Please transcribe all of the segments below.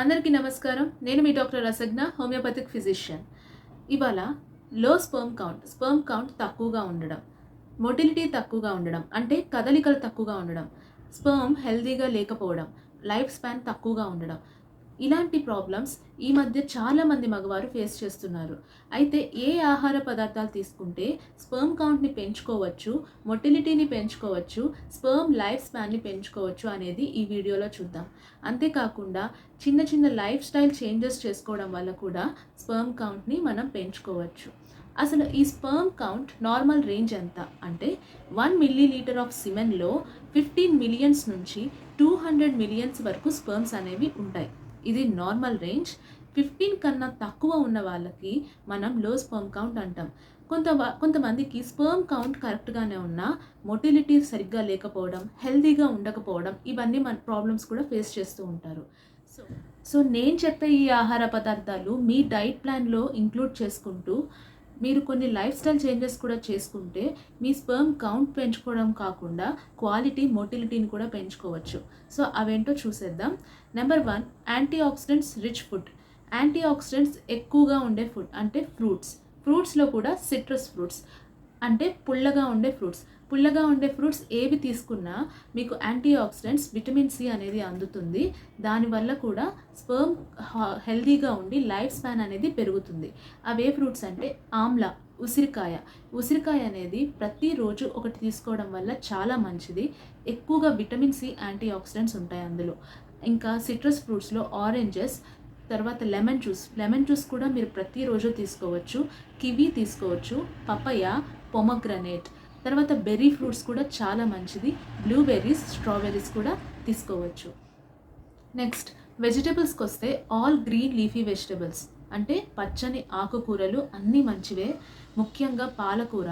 అందరికీ నమస్కారం. నేను మీ డాక్టర్ రసజ్ఞ హోమియోపతిక్ ఫిజిషియన్. ఇవాళ లో స్పర్మ్ కౌంట్ స్పర్మ్ కౌంట్ తక్కువగా ఉండడం మొటిలిటీ తక్కువగా ఉండడం అంటే కదలికలు తక్కువగా ఉండడం స్పర్మ్ హెల్దీగా లేకపోవడం లైఫ్ స్పాన్ తక్కువగా ఉండడం ఇలాంటి ప్రాబ్లమ్స్ ఈ మధ్య చాలామంది మగవారు ఫేస్ చేస్తున్నారు. అయితే ఏ ఆహార పదార్థాలు తీసుకుంటే స్పర్మ్ కౌంట్ని పెంచుకోవచ్చు మొటిలిటీని పెంచుకోవచ్చు స్పర్మ్ లైఫ్ స్పాన్ని పెంచుకోవచ్చు అనేది ఈ వీడియోలో చూద్దాం. అంతేకాకుండా చిన్న చిన్న లైఫ్ స్టైల్ చేంజెస్ చేసుకోవడం వల్ల కూడా స్పర్మ్ కౌంట్ని మనం పెంచుకోవచ్చు. అసలు ఈ స్పర్మ్ కౌంట్ నార్మల్ రేంజ్ ఎంత? అంటే వన్ మిల్లీ లీటర్ ఆఫ్ సిమెన్లో ఫిఫ్టీన్ మిలియన్స్ నుంచి టూ హండ్రెడ్ మిలియన్స్ వరకు స్పర్మ్స్ అనేవి ఉంటాయి. ఇది నార్మల్ రేంజ్ ఫిఫ్టీన్ కన్నా తక్కువ ఉన్న వాళ్ళకి మనం లో స్పర్మ్ కౌంట్ అంటాం. కొంత కొంతమందికి స్పర్మ్ కౌంట్ కరెక్ట్గానే ఉన్నా మొటిలిటీ సరిగ్గా లేకపోవడం హెల్తీగా ఉండకపోవడం ఇవన్నీ మన ప్రాబ్లమ్స్ కూడా ఫేస్ చేస్తూ ఉంటారు. సో సో నేను చెప్పే ఈ ఆహార పదార్థాలు మీ డైట్ ప్లాన్లో ఇంక్లూడ్ చేసుకుంటూ మీరు కొన్ని లైఫ్ స్టైల్ చేంజెస్ కూడా చేసుకుంటే మీ స్పర్మ్ కౌంట్ పెంచుకోవడం కాకుండా క్వాలిటీ మోటిలిటీని కూడా పెంచుకోవచ్చు. సో అవేంటో చూసేద్దాం. Number one antioxidants rich food antioxidants ఎక్కువగా ఉండే ఫుడ్ అంటే ఫ్రూట్స్ ఫ్రూట్స్లో కూడా సిట్రస్ ఫ్రూట్స్ అంటే పుల్లగా ఉండే ఫ్రూట్స్ పుల్లగా ఉండే ఫ్రూట్స్ ఏవి తీసుకున్నా మీకు యాంటీ ఆక్సిడెంట్స్ విటమిన్ సి అనేది అందుతుంది. దానివల్ల కూడా స్పర్మ్ హెల్దీగా ఉండి లైఫ్ స్పాన్ అనేది పెరుగుతుంది. అవే ఫ్రూట్స్ అంటే ఆమ్లా ఉసిరికాయ. ఉసిరికాయ అనేది ప్రతిరోజు ఒకటి తీసుకోవడం వల్ల చాలా మంచిది. ఎక్కువగా విటమిన్ సి యాంటీ ఆక్సిడెంట్స్ ఉంటాయి అందులో. ఇంకా సిట్రస్ ఫ్రూట్స్లో ఆరెంజెస్ తర్వాత లెమన్ జ్యూస్. లెమన్ జ్యూస్ కూడా మీరు ప్రతిరోజు తీసుకోవచ్చు. కివీ తీసుకోవచ్చు. Papaya pomegranate. తర్వాత బెర్రీ ఫ్రూట్స్ కూడా చాలా మంచిది. బ్లూబెర్రీస్ స్ట్రాబెర్రీస్ కూడా తీసుకోవచ్చు. నెక్స్ట్ వెజిటబుల్స్కి వస్తే ఆల్ గ్రీన్ లీఫీ వెజిటబుల్స్. అంటే పచ్చని ఆకుకూరలు అన్నీ మంచివే. ముఖ్యంగా పాలకూర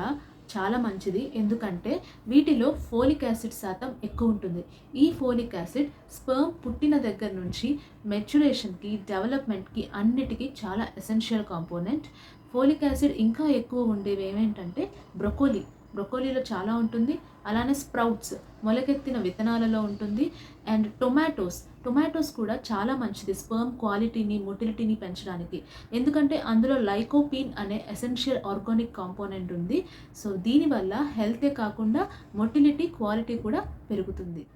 చాలా మంచిది. ఎందుకంటే వీటిలో ఫోలిక్ యాసిడ్ శాతం ఎక్కువ ఉంటుంది. ఈ ఫోలిక్ యాసిడ్ స్పర్మ్ పుట్టిన దగ్గర నుంచి మెచ్యురేషన్కి డెవలప్మెంట్కి అన్నిటికీ చాలా ఎసెన్షియల్ కాంపోనెంట్. ఫోలిక్ యాసిడ్ ఇంకా ఎక్కువ ఉండేవి ఏమేంటంటే బ్రొకోలీ. బ్రొకోలీలో చాలా ఉంటుంది. అలానే స్ప్రౌట్స్ మొలకెత్తిన విత్తనాలలో ఉంటుంది. అండ్ టొమాటోస్ టొమాటోస్ కూడా చాలా మంచిది స్పర్మ్ క్వాలిటీని మొటిలిటీని పెంచడానికి. ఎందుకంటే అందులో లైకోపీన్ అనే ఎసెన్షియల్ ఆర్గానిక్ కాంపోనెంట్ ఉంది. సో దీనివల్ల హెల్తే కాకుండా మొటిలిటీ క్వాలిటీ కూడా పెరుగుతుంది.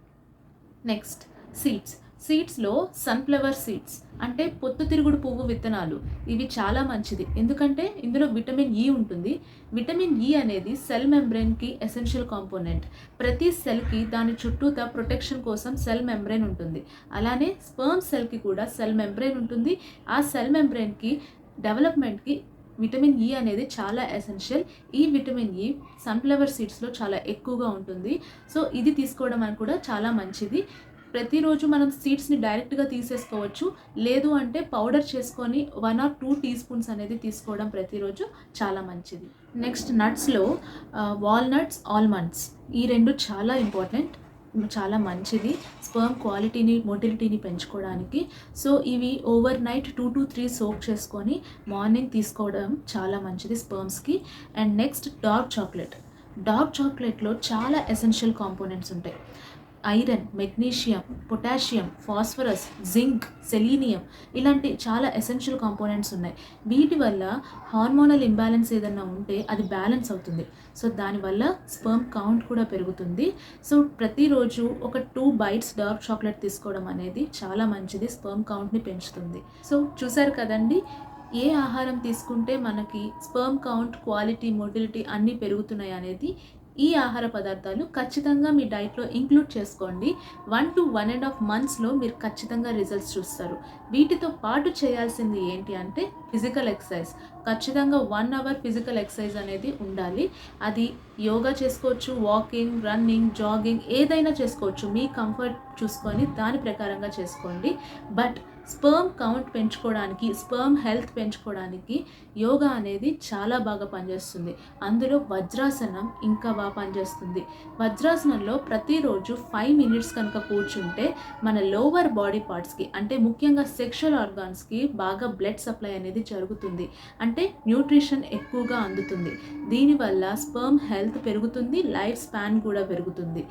Next seeds. సీడ్స్లో సన్ఫ్లవర్ సీడ్స్ అంటే పొత్తుతిరుగుడు పువ్వు విత్తనాలు ఇవి చాలా మంచిది. ఎందుకంటే ఇందులో విటమిన్ ఈ ఉంటుంది. విటమిన్ ఈ అనేది సెల్ మెంబ్రెయిన్కి ఎసెన్షియల్ కాంపోనెంట్. ప్రతి సెల్కి దాని చుట్టూతా ప్రొటెక్షన్ కోసం సెల్ మెంబ్రెయిన్ ఉంటుంది. అలానే స్పర్మ్ సెల్కి కూడా సెల్ మెంబ్రెయిన్ ఉంటుంది. ఆ సెల్ మెంబ్రెయిన్కి డెవలప్మెంట్కి విటమిన్ ఈ అనేది చాలా ఎసెన్షియల్. ఈ విటమిన్ ఈ సన్ఫ్లవర్ సీడ్స్లో చాలా ఎక్కువగా ఉంటుంది. సో ఇది తీసుకోవడం అని కూడా చాలా మంచిది. ప్రతిరోజు మనం సీడ్స్ని డైరెక్ట్గా తీసేసుకోవచ్చు. లేదు అంటే పౌడర్ చేసుకొని one or two teaspoons అనేది తీసుకోవడం ప్రతిరోజు చాలా మంచిది. నెక్స్ట్ నట్స్లో వాల్నట్స్ ఆల్మండ్స్ ఈ రెండు చాలా ఇంపార్టెంట్ చాలా మంచిది. స్పర్మ్ క్వాలిటీని మొటిలిటీని పెంచుకోవడానికి. సో ఇవి overnight two to three soak చేసుకొని మార్నింగ్ తీసుకోవడం చాలా మంచిది స్పర్మ్స్కి. And next dark chocolate. Dark చాక్లెట్లో చాలా ఎసెన్షియల్ కాంపోనెంట్స్ ఉంటాయి. Iron magnesium potassium phosphorus zinc selenium ఇలాంటి చాలా ఎసెన్షియల్ కాంపోనెంట్స్ ఉన్నాయి. వీటి వల్ల హార్మోనల్ ఇంబ్యాలెన్స్ ఏదన్నా ఉంటే అది బ్యాలెన్స్ అవుతుంది. సో దానివల్ల స్పర్మ్ కౌంట్ కూడా పెరుగుతుంది. సో ప్రతిరోజు ఒక టూ బైట్స్ డార్క్ చాక్లెట్ తీసుకోవడం అనేది చాలా మంచిది స్పర్మ్ కౌంట్ని పెంచుతుంది. సో చూసారు కదండి? ఏ ఆహారం తీసుకుంటే మనకి స్పర్మ్ కౌంట్ క్వాలిటీ మొటిలిటీ అన్నీ పెరుగుతున్నాయి అనేది ఈ ఆహార పదార్థాలు ఖచ్చితంగా మీ డైట్లో ఇంక్లూడ్ చేసుకోండి. One to one and half మంత్స్లో మీరు ఖచ్చితంగా రిజల్ట్స్ చూస్తారు. వీటితో పాటు చేయాల్సింది ఏంటి అంటే ఫిజికల్ ఎక్సర్సైజ్ ఖచ్చితంగా వన్ అవర్ ఫిజికల్ ఎక్సర్సైజ్ అనేది ఉండాలి. అది యోగా చేసుకోవచ్చు వాకింగ్ రన్నింగ్ జాగింగ్ ఏదైనా చేసుకోవచ్చు. మీ కంఫర్ట్ చూసుకొని దాని ప్రకారంగా చేసుకోండి. బట్ స్పర్మ్ కౌంట్ పెంచుకోవడానికి స్పర్మ్ హెల్త్ పెంచుకోవడానికి యోగా అనేది చాలా బాగా పనిచేస్తుంది. అందులో వజ్రాసనం ఇంకా బాగా పనిచేస్తుంది. వజ్రాసనంలో ప్రతిరోజు ఫైవ్ మినిట్స్ కనుక కూర్చుంటే మన లోవర్ బాడీ పార్ట్స్కి అంటే ముఖ్యంగా సెక్షువల్ ఆర్గాన్స్కి బాగా బ్లడ్ సప్లై అనేది జరుగుతుంది. అంటే న్యూట్రిషన్ ఎక్కువగా అందుతుంది. దీనివల్ల స్పర్మ్ హెల్త్ పెరుగుతుంది లైఫ్ స్పాన్ కూడా పెరుగుతుంది.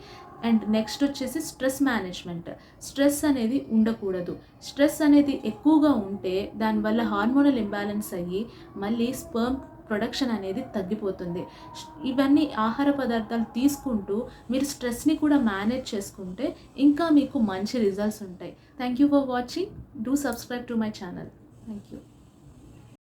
అండ్ నెక్స్ట్ వచ్చేసి స్ట్రెస్ మేనేజ్మెంట్. స్ట్రెస్ అనేది ఉండకూడదు. స్ట్రెస్ అనేది ఎక్కువగా ఉంటే దానివల్ల హార్మోనల్ ఇంబ్యాలెన్స్ అయ్యి మళ్ళీ స్పర్మ్ ప్రొడక్షన్ అనేది తగ్గిపోతుంది. ఇవన్నీ ఆహార పదార్థాలు తీసుకుంటూ మీరు స్ట్రెస్ని కూడా మేనేజ్ చేసుకుంటే ఇంకా మీకు మంచి రిజల్ట్స్ ఉంటాయి. Thank you for watching do subscribe to my channel thank you